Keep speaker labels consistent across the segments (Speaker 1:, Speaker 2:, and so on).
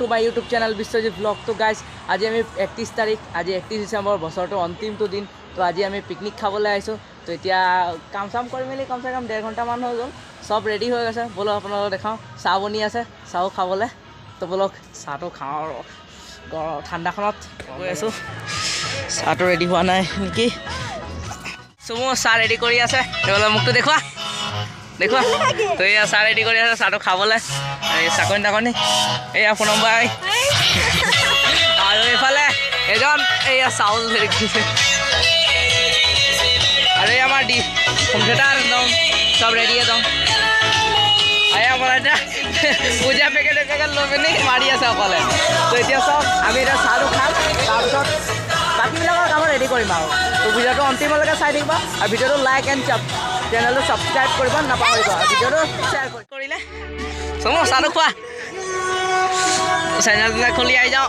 Speaker 1: To my YouTube channel Biswajit vlog তো guys আজি আমি একত্ৰিছ তাৰিখ আজি একত্ৰিছ ডিচেম্বৰ বছৰটোৰ অন্তিমটো দিন। তো আজি আমি পিকনিক খাবলৈ আহিছোঁ। তো এতিয়া কাম চাম কৰি মেলি কমচে কম ডেৰ ঘণ্টামান হৈ গ'ল। চব ৰেডি হৈ গৈছে। ব'লক আপোনালোকক দেখাওঁ। চাহ বনি আছে, চাহো খাবলৈ। তো ব'লক চাহটো খাওঁ আৰু। ঠাণ্ডাখনত গৈ আছোঁ। চাহটো ৰেডি হোৱা নাই নেকি? চুমু, চাহ ৰেডি কৰি আছে। মোকতো দেখুওৱা। তো এয়া চাহ ৰেডি কৰি আছে চাহটো খাবলৈ। এই চাকনি তাকনি এয়া প্ৰণৱ বাই আৰু এইফালে এজন এয়া চাউল কৰিছে। আৰু এই আমাৰ হোম থিয়েটাৰ একদম চব ৰেডি একদম এই আমাৰ এতিয়া পূজা পেকেট পেকেট লৈ পিনি মাৰি আছে অকলে। তো এতিয়া চাওক, আমি এতিয়া চাহটো খাম, তাৰপিছত বাকীবিলাকৰ কামত ৰেডি কৰিম আৰু। তো ভিডিঅ'টো অন্তিমলৈকে চাই থাকিবা, আৰু ভিডিঅ'টো লাইক এণ্ড চেনেলটো ছাবস্ক্ৰাইব কৰিব নাপাহৰিব ভিডিঅ'টো শ্বেয়াৰ কৰি কৰিলে চমু চাহটো খোৱা। চেনেলটো খুলি আহি যাওঁ।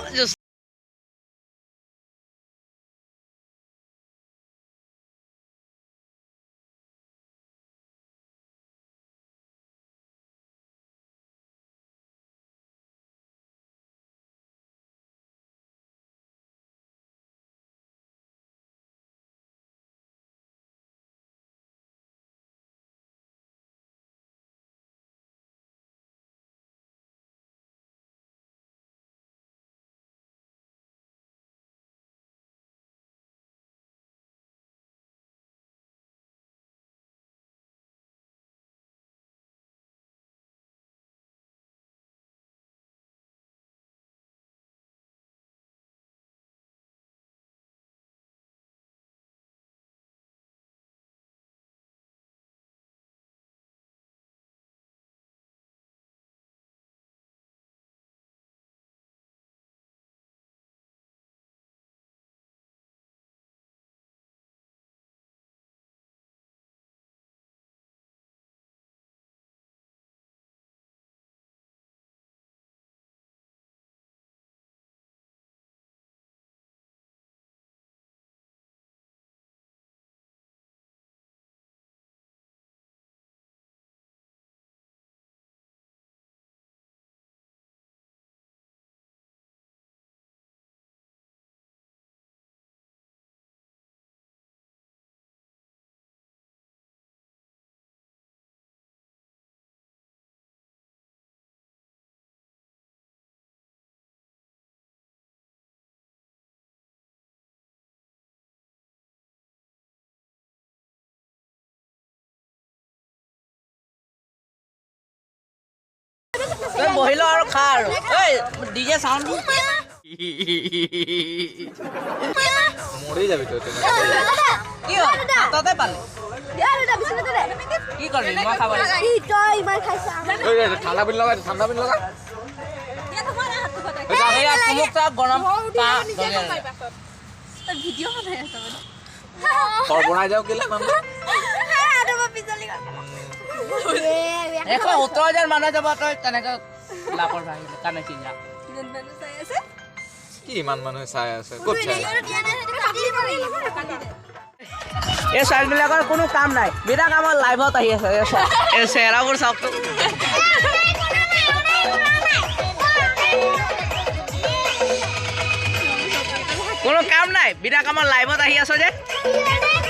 Speaker 1: বহি ল আৰু খা আৰু ঐ ডিজে চাউণ্ড
Speaker 2: মৰি যাবি তই
Speaker 1: কি হাততে পালে কি কৰিবি মই খাব
Speaker 2: ঠাণ্ডা পিন লগা ঠাণ্ডা পিন লগা
Speaker 3: ভিডিঅ' বনাই
Speaker 2: যাওঁ কেলে
Speaker 1: এশ সত্তৰ হাজাৰ মানুহ যাব তই তেনেকৈ লাভৰ ভাই কাৰণে চিন্তা
Speaker 2: কি ইমান মানুহে চাই আছে? ক'ত চাই
Speaker 1: এই ছোৱালীবিলাকৰ কোনো কাম নাই। বিনা কামত লাইভত আহি আছে এই চেহেৰাবোৰ চাওকচোন কোনো কাম নাই। বিনা কামত লাইভত আহি আছ যে।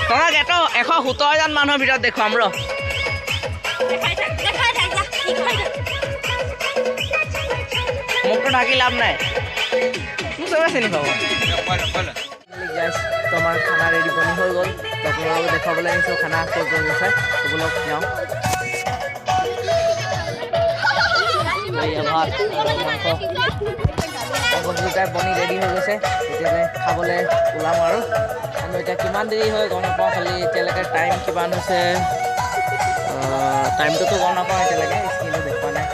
Speaker 1: তহঁতক এশ এশ সোতৰ হাজাৰ মানুহৰ ভিতৰত দেখুৱাম ৰ মোকতো ঢাকি লাভ নাই। চিনি পাব গাইছ তোমাৰ খানা ৰেডি বনি হৈ গ'ল। তো আপোনালোকক দেখাবলৈ আহিছোঁ খানা ক'ত গৈ গৈছে তো বলক যাওঁ ভাত মাংস। সকলোটাই বনি ৰেডি হৈ গৈছে তেতিয়াহ'লে খাবলৈ ওলাম আৰু। কিন্তু এতিয়া কিমান দেৰি হয় গম নাপাওঁ খালি এতিয়ালৈকে টাইম কিমান হৈছে? টাইমটোতো গম নাপাওঁ এতিয়ালৈকে স্ক্ৰীণটো দেখুওৱা নাই।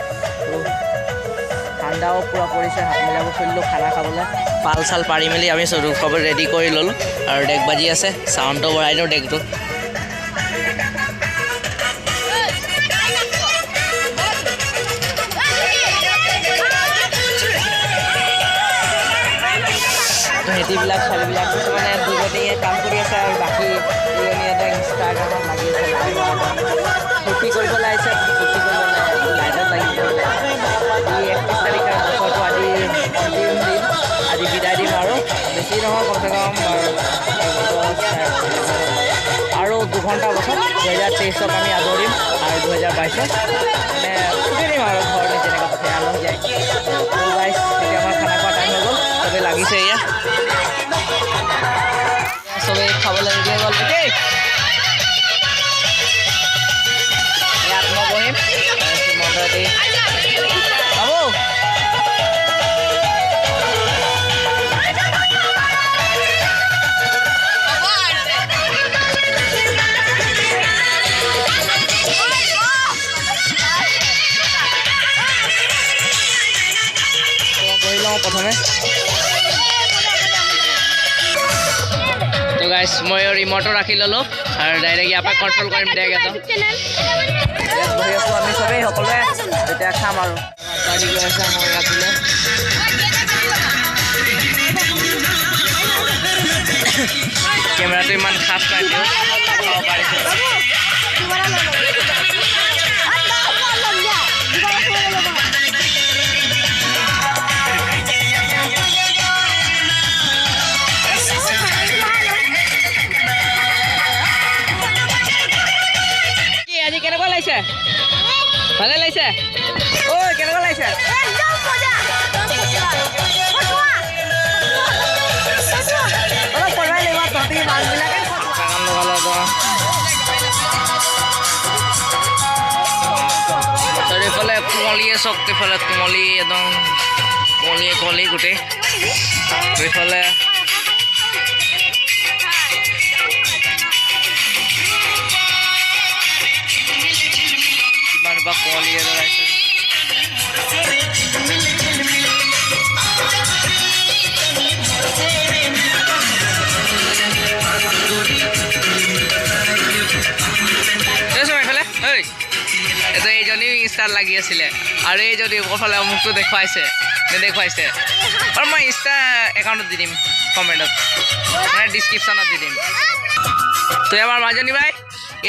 Speaker 1: ঠাণ্ডাও পূৰা পৰিছে, হাত মিলাব খুলিলোঁ খানা খাবলৈ। পাল চাল পাৰি মেলি আমি চব ৰেডি কৰি ল'লোঁ আৰু ডেক বাজি আছে চাউণ্ডটো বঢ়াই দিওঁ ডেকটো সিহঁতিবিলাক ছোৱালীবিলাক কিছুমানে দুজনীয়ে কাম কৰি আছে আৰু বাকী দুজনী এটা ইনষ্টাগ্ৰামত ফুর্তি কৰিব লাগিছে ফুৰ্তি কৰিব লাইনত লাগিব আজি একত্ৰিছ তাৰিখে বছৰটো আজি অন্তিম দিন। আজি বিদায় দিম আৰু বেছি নহয় কমচে কম আৰু দুঘণ্টা বছৰ দুহেজাৰ তেইছত আমি আদৰিম আৰু দুহেজাৰ বাইছত মানে ফুটি দিম আৰু ঘৰলৈ যেনেকৈ পঠিয়াই আলহী যায় বাইছ এতিয়া আমাৰ খানা খোৱা টাইম হৈ গ'ল। চবেই লাগিছে এয়া প্ৰথমে তো গাইছ মই ৰিমটো ৰাখি ল'লোঁ আৰু ডাইৰেক্ট ইয়াৰ পৰা কণ্ট্ৰল কৰিম ডাইৰেক্ট ইয়াত বহি আছোঁ আমি চবেই সকলোৱে তেতিয়া খাম আৰু গাড়ী গৈ আছে মই ৰাতিলৈ কেমেৰাটো ইমান খাছ নাই তেওঁ লাগিছে ঐ কেনেকুৱা লাগিছে? অলপ পঢ়াই লাগিব তহঁতি মাছবিলাকে কাম লগালো একদম চক এইফালে কুঁৱলী একদম কুঁৱলীয়ে কুঁৱলী গোটেই। এইফালে বা ঐ এইটো এইজনীও ইনষ্টাত লাগি আছিলে, আৰু এইজনী ওপৰফালে মোকতো দেখুৱাইছে নেদেখুৱাইছে আৰু মই ইনষ্টা একাউণ্টত দি দিম, কমেণ্টত। মানে ডিছক্ৰিপশ্যনত দি দিম। তো আমাৰ মাজনী বাই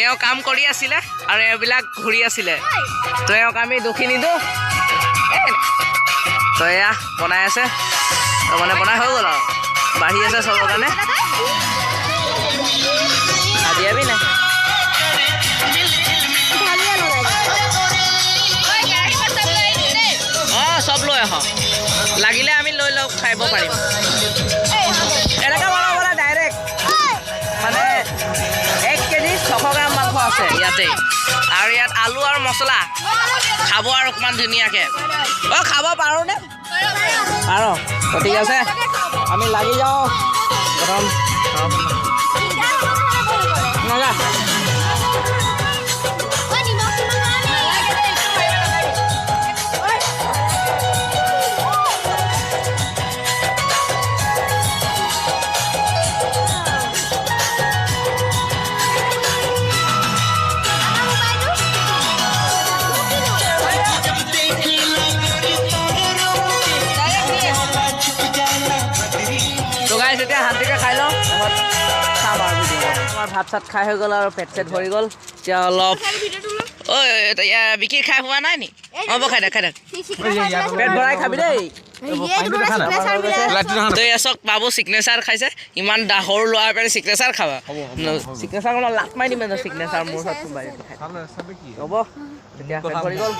Speaker 1: এওঁ কাম কৰি আছিলে। আৰু এইবিলাক ঘূৰি আছিলে। তো এওঁক আমি দুখী নিদিওঁ তো এয়া বনাই আছে। তো মানে বনাই হৈ গ'ল আৰু। বাঢ়ি আছে চবৰ কাৰণে। আজি আবি নাই? অঁ, চব লৈ আহ। লাগিলে আমি লৈ লওঁ খাব পাৰিম। ইয়াতে। আৰু ইয়াত আলু আৰু মছলা। খাব আৰু অকণমান ধুনীয়াকৈ। অঁ, খাব পাৰোঁনে পাৰ। ঠিক আছে। আমি লাগি যাওঁ। প্ৰথম। নাগা ভাত চাত খাই হৈ গ'ল আৰু পেট চেট ভৰি গ'ল এতিয়া অলপ ঐ বিকি খাই হোৱা নাই নি হ'ব খাই দে খাই দে পেট ভৰাই খাবি দেই এচক বাবু চিগনেচাৰ খাইছে ইমান দা সৰু ল'ৰা পেলাই চিগনেচাৰ খাবা চিগনেচাৰ অকণমান লাট মাৰি দিম চিগনেচাৰ মোৰ ওচৰত হ'ব তেতিয়া পেট ভৰি গ'ল